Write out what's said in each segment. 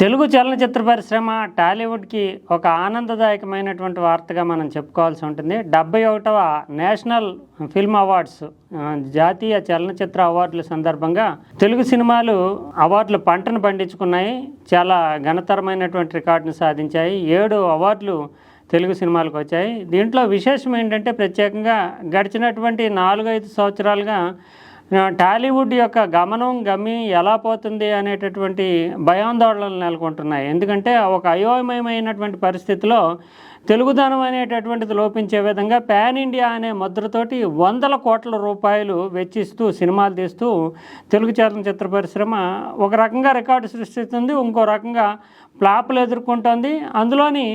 తెలుగు చలనచిత్ర పరిశ్రమ టాలీవుడ్కి ఒక ఆనందదాయకమైనటువంటి వార్తగా మనం చెప్పుకోవాల్సి ఉంటుంది. డెబ్బై ఒకటవ నేషనల్ ఫిల్మ్ అవార్డ్స్ జాతీయ చలనచిత్ర అవార్డుల సందర్భంగా తెలుగు సినిమాలు అవార్డులు పంటను పండించుకున్నాయి. చాలా ఘనతరమైనటువంటి రికార్డును సాధించాయి. ఏడు అవార్డులు తెలుగు సినిమాలకు వచ్చాయి. దీంట్లో విశేషం ఏంటంటే ప్రత్యేకంగా గడిచినటువంటి నాలుగైదు సంవత్సరాలుగా టాలీవుడ్ యొక్క గమనం గమ్యం ఎలా పోతుంది అనేటటువంటి భయాందోళనలు నెలకొంటున్నాయి. ఎందుకంటే ఒక అయోమయమైనటువంటి పరిస్థితిలో తెలుగుదనం అనేటటువంటిది లోపించే విధంగా పాన్ ఇండియా అనే ముద్రతోటి వందల కోట్ల రూపాయలు వెచ్చిస్తూ సినిమాలు తీస్తూ తెలుగు చలనచిత్ర పరిశ్రమ ఒక రకంగా రికార్డు సృష్టిస్తుంది. ఇంకో రకంగా ఫ్లాప్లు ఎదుర్కొంటోంది. అందులోని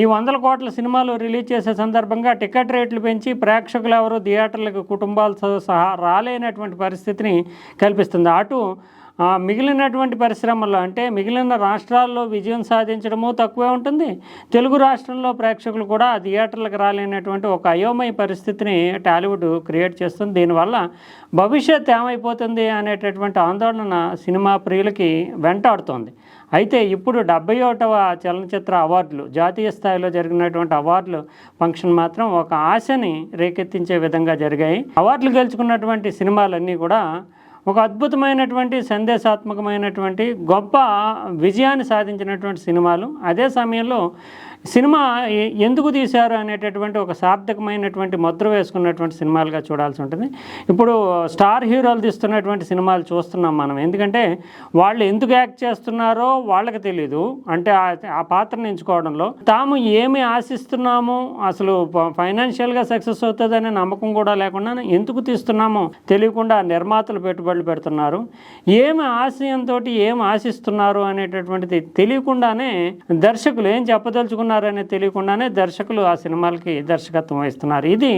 ఈ వందల కోట్ల సినిమాలు రిలీజ్ చేసే సందర్భంగా టికెట్ రేట్లు పెంచి ప్రేక్షకులు ఎవరు థియేటర్లకు కుటుంబాలతో సహా రాలేనటువంటి పరిస్థితిని కల్పిస్తుంది. అటు మిగిలినటువంటి పరిశ్రమల్లో అంటే మిగిలిన రాష్ట్రాల్లో విజయం సాధించడము తక్కువే ఉంటుంది. తెలుగు రాష్ట్రంలో ప్రేక్షకులు కూడా థియేటర్లకు రాలేనటువంటి ఒక అయోమయ పరిస్థితిని టాలీవుడ్ క్రియేట్ చేస్తుంది. దీనివల్ల భవిష్యత్ ఏమైపోతుంది అనేటటువంటి ఆందోళన సినిమా ప్రియులకి వెంటాడుతోంది. అయితే ఇప్పుడు డెబ్బై ఒకటవ చలనచిత్ర అవార్డులు జాతీయ స్థాయిలో జరిగినటువంటి అవార్డులు ఫంక్షన్ మాత్రం ఒక ఆశని రేకెత్తించే విధంగా జరిగాయి. అవార్డులు గెలుచుకున్నటువంటి సినిమాలన్నీ కూడా ఒక అద్భుతమైనటువంటి సందేశాత్మకమైనటువంటి గొప్ప విజయాన్ని సాధించినటువంటి సినిమాలు. అదే సమయంలో సినిమా ఎందుకు తీశారు అనేటటువంటి ఒక శాబ్దకమైనటువంటి ముద్ర వేసుకున్నటువంటి సినిమాలుగా చూడాల్సి ఉంటుంది. ఇప్పుడు స్టార్ హీరోలు తీస్తున్నటువంటి సినిమాలు చూస్తున్నాం మనం. ఎందుకంటే వాళ్ళు ఎందుకు యాక్ట్ చేస్తున్నారో వాళ్ళకి తెలియదు అంటే ఆ- ఆ పాత్రను ఎంచుకోవడంలో తాము ఏమి ఆశిస్తున్నాము అసలు ఫైనాన్షియల్గా సక్సెస్ అవుతుందనే నమ్మకం కూడా లేకుండా ఎందుకు తీస్తున్నామో తెలియకుండా నిర్మాతలు పెట్టుబడులు పెడుతున్నారు. ఏమి ఆశయంతో ఏమి ఆశిస్తున్నారు అనేటటువంటిది తెలియకుండానే దర్శకులు ఏం చెప్పదలుచుకున్నారు చేస్తున్నారని తెలియకుండానే దర్శకులు ఆ సినిమాలకి దర్శకత్వం వహిస్తున్నారు. ఇది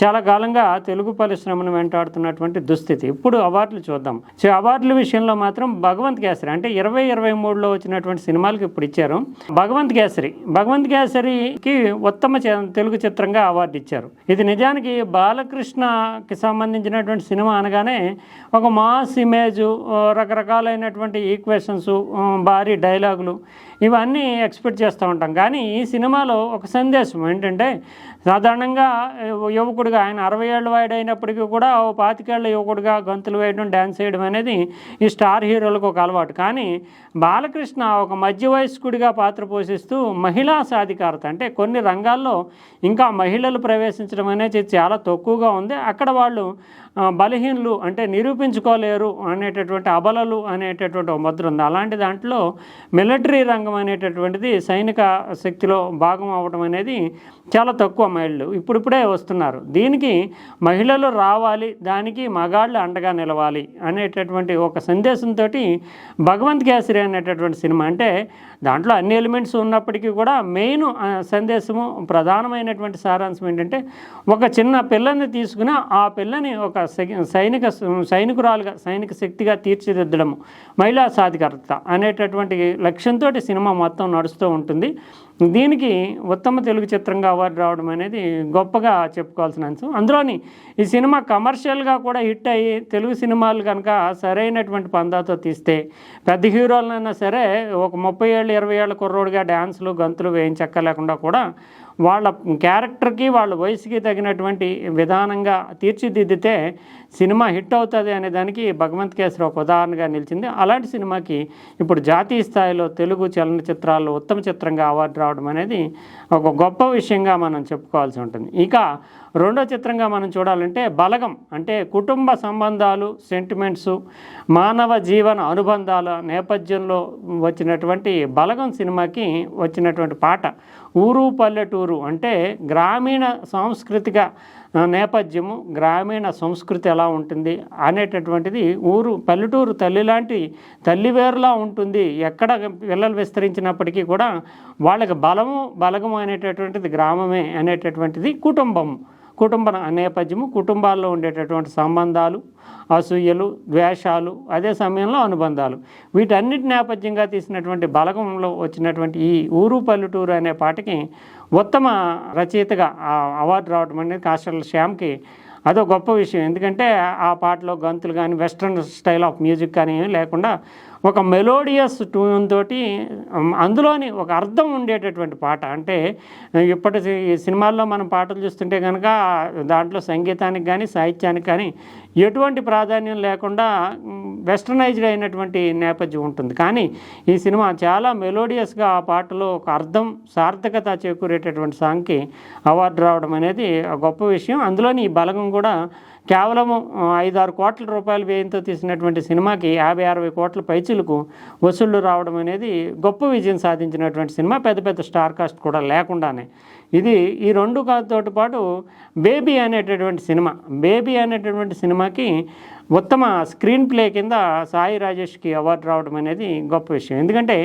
చాలా కాలంగా తెలుగు పరిశ్రమను వెంటాడుతున్నటువంటి దుస్థితి. ఇప్పుడు అవార్డులు చూద్దాం. సో అవార్డుల విషయంలో మాత్రం భగవంత్ కేసరి అంటే ఇరవై ఇరవై మూడులో వచ్చినటువంటి సినిమాలకు ఇప్పుడు ఇచ్చారు. భగవంత్ కేసరి భగవంత్ కేసరికి ఉత్తమ తెలుగు చిత్రంగా అవార్డు ఇచ్చారు. ఇది నిజానికి బాలకృష్ణకి సంబంధించినటువంటి సినిమా అనగానే ఒక మాస్ ఇమేజ్ రకరకాలైనటువంటి ఈక్వేషన్స్ భారీ డైలాగులు ఇవన్నీ ఎక్స్పెక్ట్ చేస్తూ ఉంటాం. కానీ ఈ ఈ సినిమాలో ఒక సందేశం ఏంటంటే సాధారణంగా యువకుడిగా ఆయన అరవై ఏళ్ళ వాడు అయినప్పటికీ కూడా ఓ పాతికేళ్ళ యువకుడిగా గంతులు వేయడం డ్యాన్స్ వేయడం అనేది ఈ స్టార్ హీరోలకు ఒక అలవాటు. కానీ బాలకృష్ణ ఒక మధ్య వయస్కుడిగా పాత్ర పోషిస్తూ మహిళా సాధికారత అంటే కొన్ని రంగాల్లో ఇంకా మహిళలు ప్రవేశించడం అనేది చాలా తక్కువగా ఉంది. అక్కడ వాళ్ళు బలహీనులు అంటే నిరూపించుకోలేరు అనేటటువంటి అబలలు అనేటటువంటి ఒక ముద్ర ఉంది. అలాంటి దాంట్లో మిలిటరీ రంగం అనేటటువంటిది సైనిక శక్తి శక్తిలో భాగం అవ్వడం అనేది చాలా తక్కువ మహిళలు ఇప్పుడిప్పుడే వస్తున్నారు. దీనికి మహిళలు రావాలి దానికి మగాళ్ళు అండగా నిలవాలి అనేటటువంటి ఒక సందేశంతో భగవంత్ కేసరి అనేటటువంటి సినిమా అంటే దాంట్లో అన్ని ఎలిమెంట్స్ ఉన్నప్పటికీ కూడా మెయిన్ సందేశము ప్రధానమైనటువంటి సారాంశం ఏంటంటే ఒక చిన్న పిల్లని తీసుకుని ఆ పిల్లని ఒక సై- సైనిక సైనికురాలుగా సైనిక శక్తిగా తీర్చిదిద్దడము మహిళా సాధికారత అనేటటువంటి లక్ష్యంతో సినిమా మొత్తం నడుస్తూ ఉంటుంది. దీనికి ఉత్తమ తెలుగు చిత్రంగా అవార్డు రావడం అనేది గొప్పగా చెప్పుకోవాల్సిన అంశం. అందులోని ఈ సినిమా కమర్షియల్గా కూడా హిట్ అయ్యి తెలుగు సినిమాలు కనుక సరైనటువంటి పందాతో తీస్తే పెద్ద హీరోలనైనా సరే ఒక ముప్పై ఏళ్ళు ఇరవై ఏళ్ళ కుర్రోడిగా డ్యాన్సులు గంతులు వేయించక్క లేకుండా కూడా వాళ్ళ క్యారెక్టర్కి వాళ్ళ వయసుకి తగినటువంటి విధానంగా తీర్చిదిద్దితే సినిమా హిట్ అవుతుంది అనే దానికి భగవంత్ కేసరి ఒక ఉదాహరణగా నిలిచింది. అలాంటి సినిమాకి ఇప్పుడు జాతీయ స్థాయిలో తెలుగు చలనచిత్రాల్లో ఉత్తమ చిత్రంగా అవార్డు రావడం అనేది ఒక గొప్ప విషయంగా మనం చెప్పుకోవాల్సి ఉంటుంది. ఇక రెండో చిత్రంగా మనం చూడాలంటే బలగం అంటే కుటుంబ సంబంధాలు సెంటిమెంట్స్ మానవ జీవన అనుబంధాల నేపథ్యంలో వచ్చినటువంటి బలగం సినిమాకి వచ్చినటువంటి పాట. ఊరు పల్లెటూరు అంటే గ్రామీణ సాంస్కృతిక నేపథ్యము గ్రామీణ సంస్కృతి ఎలా ఉంటుంది అనేటటువంటిది ఊరు పల్లెటూరు తల్లి లాంటి తల్లి వేరులా ఉంటుంది. ఎక్కడ పిల్లలు విస్తరించినప్పటికీ కూడా వాళ్ళకి బలము బలగము అనేటటువంటిది గ్రామమే అనేటటువంటిది కుటుంబం కుటుంబ నేపథ్యము కుటుంబాల్లో ఉండేటటువంటి సంబంధాలు అసూయలు ద్వేషాలు అదే సమయంలో అనుబంధాలు. వీటన్నిటి నేపథ్యంగా తీసినటువంటి బలగంలో వచ్చినటువంటి ఈ ఊరు పల్లెటూరు అనే పాటకి ఉత్తమ రచయితగా అవార్డు రావడం అనేది కాస్టల్ శ్యామ్కి అదో గొప్ప విషయం. ఎందుకంటే ఆ పాటలో గంతులు కానీ వెస్ట్రన్ స్టైల్ ఆఫ్ మ్యూజిక్ కానీ లేకుండా ఒక మెలోడియస్ ట్యూన్ తోటి అందులోని ఒక అర్థం ఉండేటటువంటి పాట. అంటే ఇప్పటి సినిమాల్లో మనం పాటలు చూస్తుంటే కనుక దాంట్లో సంగీతానికి కానీ సాహిత్యానికి కానీ ఎటువంటి ప్రాధాన్యం లేకుండా వెస్టర్నైజ్డ్ అయినటువంటి నేపథ్యం ఉంటుంది. కానీ ఈ సినిమా చాలా మెలోడియస్గా ఆ పాటలో ఒక అర్థం సార్థకత చేకూరేటటువంటి సాంగ్కి అవార్డు రావడం అనేది ఒక గొప్ప విషయం. అందులోని ఈ బలగం కూడా కేవలం ఐదు ఆరు కోట్ల రూపాయల వ్యయంతో తీసినటువంటి సినిమాకి యాభై అరవై కోట్ల పైచులకు వసూళ్ళు రావడం అనేది గొప్ప విజయం సాధించినటువంటి సినిమా. పెద్ద పెద్ద స్టార్ కాస్ట్ కూడా లేకుండానే. ఇది ఈ రెండు తోటి పాటు బేబీ అనేటటువంటి సినిమా. బేబీ అనేటటువంటి సినిమాకి ఉత్తమ స్క్రీన్ ప్లే కింద సాయి రాజేష్కి అవార్డు రావడం అనేది గొప్ప విషయం. ఎందుకంటే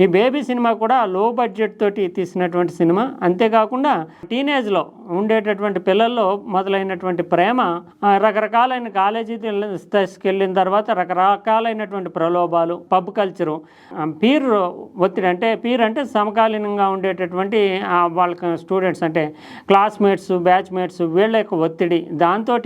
ఈ బేబీ సినిమా కూడా లో బడ్జెట్ తోటి తీసినటువంటి సినిమా. అంతేకాకుండా టీనేజ్లో ఉండేటటువంటి పిల్లల్లో మొదలైనటువంటి ప్రేమ రకరకాలైన కాలేజీ వెళ్ళిన తర్వాత రకరకాలైనటువంటి ప్రలోభాలు పబ్ కల్చరు పీర్ ఒత్తిడి అంటే పీర్ అంటే సమకాలీనంగా ఉండేటటువంటి వాళ్ళ స్టూడెంట్స్ అంటే క్లాస్మేట్స్ బ్యాచ్మేట్స్ వీళ్ళ యొక్క ఒత్తిడి. దాంతో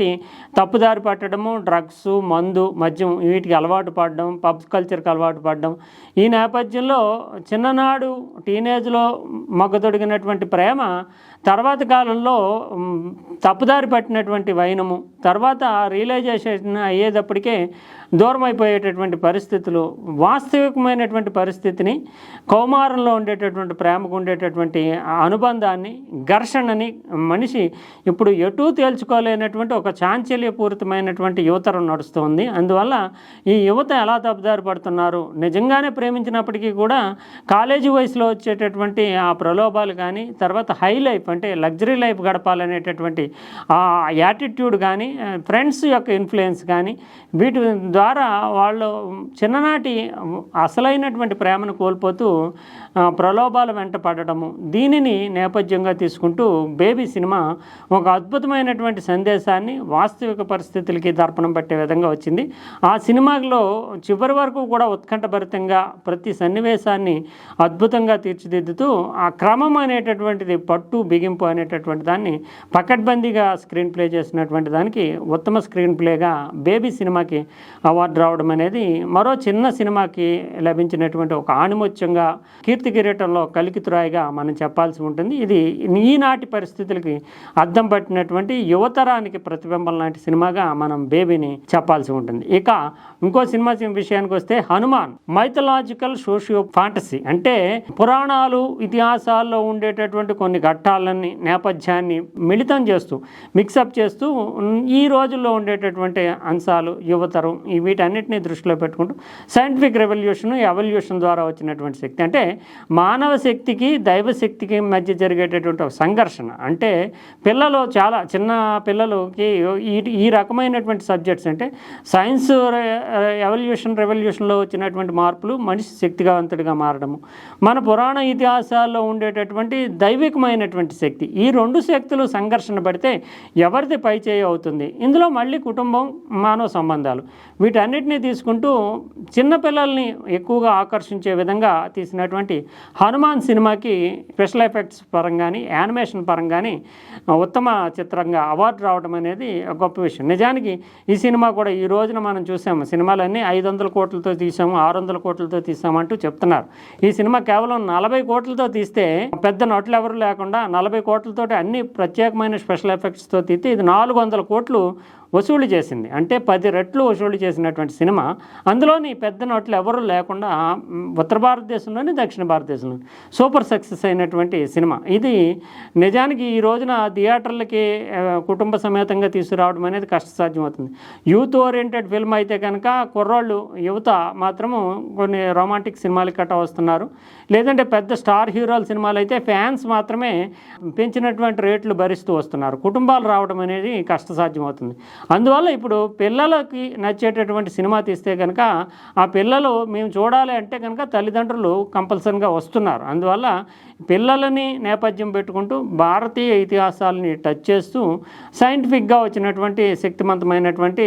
తప్పుదారి పట్టడము డ్రగ్స్ మందు మద్యం వీటికి అలవాటు పడడం పబ్ కల్చర్కి అలవాటు పడడం. ఈ నేపథ్యంలో చిన్ననాడు టీనేజ్లో మగ్గదొడిగినటువంటి ప్రేమ తర్వాత కాలంలో తప్పుదారి పట్టినటువంటి వైనము తర్వాత రియలైజేషన్ అయ్యేటప్పటికే దూరం అయిపోయేటటువంటి పరిస్థితులు వాస్తవికమైనటువంటి పరిస్థితిని కౌమారంలో ఉండేటటువంటి ప్రేమకు ఉండేటటువంటి అనుబంధాన్ని ఘర్షణని మనిషి ఇప్పుడు ఎటూ తేల్చుకోలేనటువంటి ఒక చాంచల్యపూరితమైనటువంటి యువతరం నడుస్తుంది. అందువల్ల ఈ యువత ఎలా తప్పుదారి పడుతున్నారు? నిజంగానే ప్రేమించినప్పటికీ కూడా కాలేజీ వయసులో వచ్చేటటువంటి ఆ ప్రలోభాలు కానీ తర్వాత హై లైఫ్ అంటే లగ్జరీ లైఫ్ గడపాలనేటటువంటి ఆ యాటిట్యూడ్ కానీ ఫ్రెండ్స్ యొక్క ఇన్ఫ్లుయెన్స్ కానీ వీటి ద్వారా వాళ్ళు చిన్ననాటి అసలైనటువంటి ప్రేమను కోల్పోతూ ప్రలోభాల వెంట పడటము. దీనిని నేపథ్యంగా తీసుకుంటూ బేబీ సినిమా ఒక అద్భుతమైనటువంటి సందేశాన్ని వాస్తవిక పరిస్థితులకి దర్పణం పట్టే విధంగా వచ్చింది. ఆ సినిమాలో చివరి వరకు కూడా ఉత్కంఠభరితంగా ప్రతి సన్నివేశాన్ని అద్భుతంగా తీర్చిదిద్దుతూ ఆ క్రమం అనేటటువంటిది పట్టు బిగింపు అనేటటువంటి దాన్ని పకడ్బందీగా స్క్రీన్ ప్లే చేసినటువంటి దానికి ఉత్తమ స్క్రీన్ ప్లేగా బేబీ సినిమాకి అవార్డు రావడం అనేది మరో చిన్న సినిమాకి లభించినటువంటి ఒక ఆణిముత్యంగా కీర్తి కిరీటంలో కలికితురాయిగా మనం చెప్పాల్సి ఉంటుంది. ఇది ఈనాటి పరిస్థితులకి అద్దం పట్టినటువంటి యువతరానికి ప్రతిబింబం లాంటి సినిమాగా మనం బేబీని చెప్పాల్సి ఉంటుంది. ఇక ఇంకో సినిమా విషయానికి వస్తే హనుమాన్ మైథలాజికల్ సోషియో ఫాంటసీ అంటే పురాణాలు ఇతిహాసాల్లో ఉండేటటువంటి కొన్ని ఘట్టాలని నేపథ్యాన్ని మిళితం చేస్తూ మిక్సప్ చేస్తూ ఈ రోజుల్లో ఉండేటటువంటి అంశాలు యువతరం వీటన్నిటిని దృష్టిలో పెట్టుకుంటూ సైంటిఫిక్ రెవల్యూషన్ ఎవల్యూషన్ ద్వారా వచ్చినటువంటి శక్తి అంటే మానవ శక్తికి దైవ శక్తికి మధ్య జరిగేటటువంటి ఒక సంఘర్షణ. అంటే పిల్లలు చాలా చిన్న పిల్లలకి ఈ ఈ రకమైనటువంటి సబ్జెక్ట్స్ అంటే సైన్స్ ఎవల్యూషన్ రెవల్యూషన్లో వచ్చినటువంటి మార్పులు మనిషి శక్తివంతుడిగా మారడము. మన పురాణ ఇతిహాసాల్లో ఉండేటటువంటి దైవికమైనటువంటి శక్తి. ఈ రెండు శక్తులు సంఘర్షణ పడితే ఎవరిది పై చేయి అవుతుంది? ఇందులో మళ్ళీ కుటుంబం మానవ సంబంధాలు. వీటన్నిటిని తీసుకుంటూ చిన్నపిల్లల్ని ఎక్కువగా ఆకర్షించే విధంగా తీసినటువంటి హనుమాన్ సినిమాకి స్పెషల్ ఎఫెక్ట్స్ పరంగాని యానిమేషన్ పరంగాని ఉత్తమ చిత్రంగా అవార్డు రావడం అనేది గొప్ప విషయం. నిజానికి ఈ సినిమా కూడా ఈ రోజున మనం చూసాము. సినిమాలన్నీ ఐదు వందల కోట్లతో తీసాము ఆరు వందల కోట్లతో తీసామంటూ చెప్తున్నారు. ఈ సినిమా కేవలం నలభై కోట్లతో తీస్తే పెద్ద నటులు ఎవరు లేకుండా నలభై కోట్లతోటి అన్ని ప్రత్యేకమైన స్పెషల్ ఎఫెక్ట్స్తో తీస్తే ఇది నాలుగు వందల కోట్లు వసూలు చేసింది. అంటే పది రెట్లు వసూలు చేసినటువంటి సినిమా అందులోని పెద్ద నోట్లు ఎవరు లేకుండా ఉత్తర భారతదేశంలోని దక్షిణ భారతదేశంలో సూపర్ సక్సెస్ అయినటువంటి సినిమా. ఇది నిజానికి ఈ రోజున థియేటర్లకి కుటుంబ సమేతంగా తీసుకురావడం అనేది కష్టసాధ్యం అవుతుంది యూత్ ఓరియంటెడ్ ఫిల్మ్ అయితే కనుక కుర్రోళ్ళు యువత మాత్రము కొన్ని రొమాంటిక్ సినిమాలు కట్ట వస్తున్నారు. లేదంటే పెద్ద స్టార్ హీరోల సినిమాలు అయితే ఫ్యాన్స్ మాత్రమే పెంచినటువంటి రేట్లు భరిస్తూ వస్తున్నారు. కుటుంబాలు రావడం అనేది కష్టసాధ్యం అవుతుంది అందువల్ల ఇప్పుడు పిల్లలకి నచ్చేటటువంటి సినిమా తీస్తే కనుక ఆ పిల్లలు మేము చూడాలి అంటే కనుక తల్లిదండ్రులు కంపల్సరీగా వస్తున్నారు. అందువల్ల పిల్లలని నేపథ్యం పెట్టుకుంటూ భారతీయ ఇతిహాసాలని టచ్ చేస్తూ సైంటిఫిక్గా వచ్చినటువంటి శక్తివంతమైనటువంటి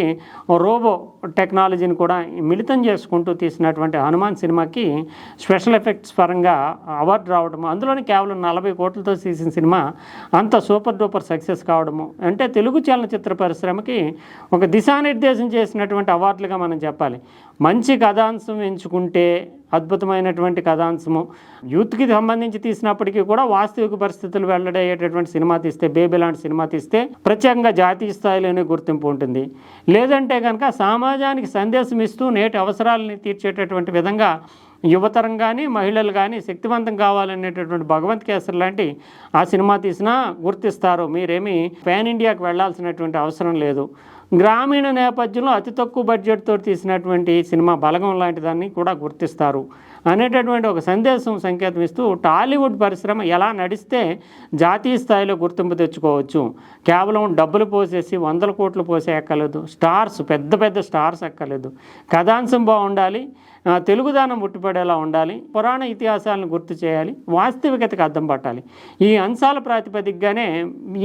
రోబో టెక్నాలజీని కూడా మిళితం చేసుకుంటూ తీసినటువంటి హనుమాన్ సినిమాకి స్పెషల్ ఎఫెక్ట్స్ పరంగా అవార్డు రావడము అందులోని కేవలం నలభై కోట్లతో తీసిన సినిమా అంత సూపర్ డూపర్ సక్సెస్ కావడము అంటే తెలుగు చలనచిత్ర పరిశ్రమకి ఒక దిశానిర్దేశం చేసినటువంటి అవార్డులుగా మనం చెప్పాలి. మంచి కథాంశం ఎంచుకుంటే అద్భుతమైనటువంటి కథాంశము. యూత్కి సంబంధించి తీసినప్పటికీ కూడా వాస్తవిక పరిస్థితులు వెల్లడయ్యేటటువంటి సినిమా తీస్తే బేబీ లాంటి సినిమా తీస్తే ప్రత్యేకంగా జాతీయ స్థాయిలోనే గుర్తింపు ఉంటుంది. లేదంటే కనుక సమాజానికి సందేశం ఇస్తూ నేటి అవసరాలని తీర్చేటటువంటి విధంగా యువతరం కానీ మహిళలు కానీ శక్తివంతం కావాలనేటటువంటి భగవంత్ కేసర్ లాంటి ఆ సినిమా తీసినా గుర్తిస్తారు మీరేమి పాన్ ఇండియాకి వెళ్ళాల్సినటువంటి అవసరం లేదు. గ్రామీణ నేపథ్యంలో అతి తక్కువ బడ్జెట్తో తీసినటువంటి సినిమా బలగం లాంటి దాన్ని కూడా గుర్తిస్తారు. అనేటటువంటి ఒక సందేశం సంకేతం ఇస్తూ టాలీవుడ్ పరిశ్రమ ఎలా నడిస్తే జాతీయ స్థాయిలో గుర్తింపు తెచ్చుకోవచ్చు. కేవలం డబ్బులు పోసేసి వందల కోట్లు పోసే ఎక్కలేదు స్టార్స్ పెద్ద పెద్ద స్టార్స్ ఎక్కలేదు కథాంశం బాగుండాలి తెలుగుదానం పుట్టిపడేలా ఉండాలి పురాణ ఇతిహాసాలను గుర్తు చేయాలి వాస్తవికతకు అద్దం పట్టాలి. ఈ అంశాల ప్రాతిపదికగానే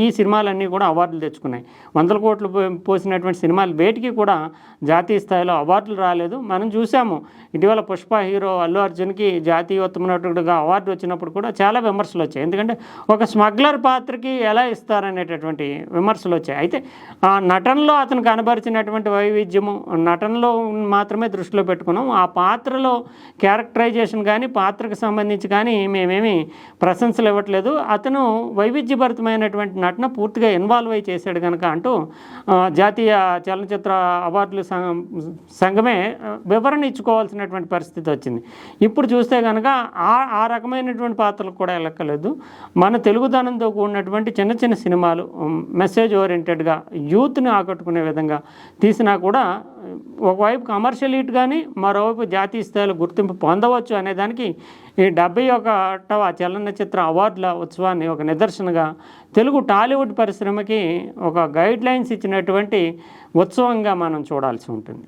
ఈ సినిమాలన్నీ కూడా అవార్డులు తెచ్చుకున్నాయి. వందల కోట్లు పోసినటువంటి సినిమాలు వేటికి కూడా జాతీయ స్థాయిలో అవార్డులు రాలేదు. మనం చూసాము ఇటీవల పుష్ప హీరో అల్లు అర్జున్కి జాతీయోత్తమ నటుడుగా అవార్డు వచ్చినప్పుడు కూడా చాలా విమర్శలు వచ్చాయి. ఎందుకంటే ఒక స్మగ్లర్ పాత్రకి ఎలా ఇస్తారనేటటువంటి విమర్శలు వచ్చాయి. అయితే ఆ నటనలో అతను కనబరిచినటువంటి వైవిధ్యము నటనలో మాత్రమే దృష్టిలో పెట్టుకున్నాం. ఆ పాత్రలో క్యారెక్టరైజేషన్ కానీ పాత్రకు సంబంధించి కానీ మేమేమి ప్రశంసలు ఇవ్వట్లేదు. అతను వైవిధ్యభరితమైనటువంటి నటన పూర్తిగా ఇన్వాల్వ్ అయి చేశాడు కనుక అంటూ జాతీయ చలనచిత్ర అవార్డులు సంఘమే వివరణ ఇచ్చుకోవాల్సినటువంటి పరిస్థితి వచ్చింది. ఇప్పుడు చూస్తే కనుక ఆ ఆ రకమైనటువంటి పాత్రలకు కూడా లెక్కలేదు మన తెలుగుదనంతో కూడినటువంటి చిన్న చిన్న సినిమాలు మెసేజ్ ఓరియంటెడ్గా యూత్ని ఆకట్టుకునే విధంగా తీసినా కూడా ఒకవైపు కమర్షియల్ హిట్ కానీ మరోవైపు జాతీయ స్థాయిలో గుర్తింపు పొందవచ్చు అనే దానికి ఈ డెబ్బై ఒకటవ చలనచిత్ర అవార్డుల ఉత్సవాన్ని ఒక నిదర్శనగా తెలుగు టాలీవుడ్ పరిశ్రమకి ఒక గైడ్ లైన్స్ ఇచ్చినటువంటి ఉత్సవంగా మనం చూడాల్సి ఉంటుంది.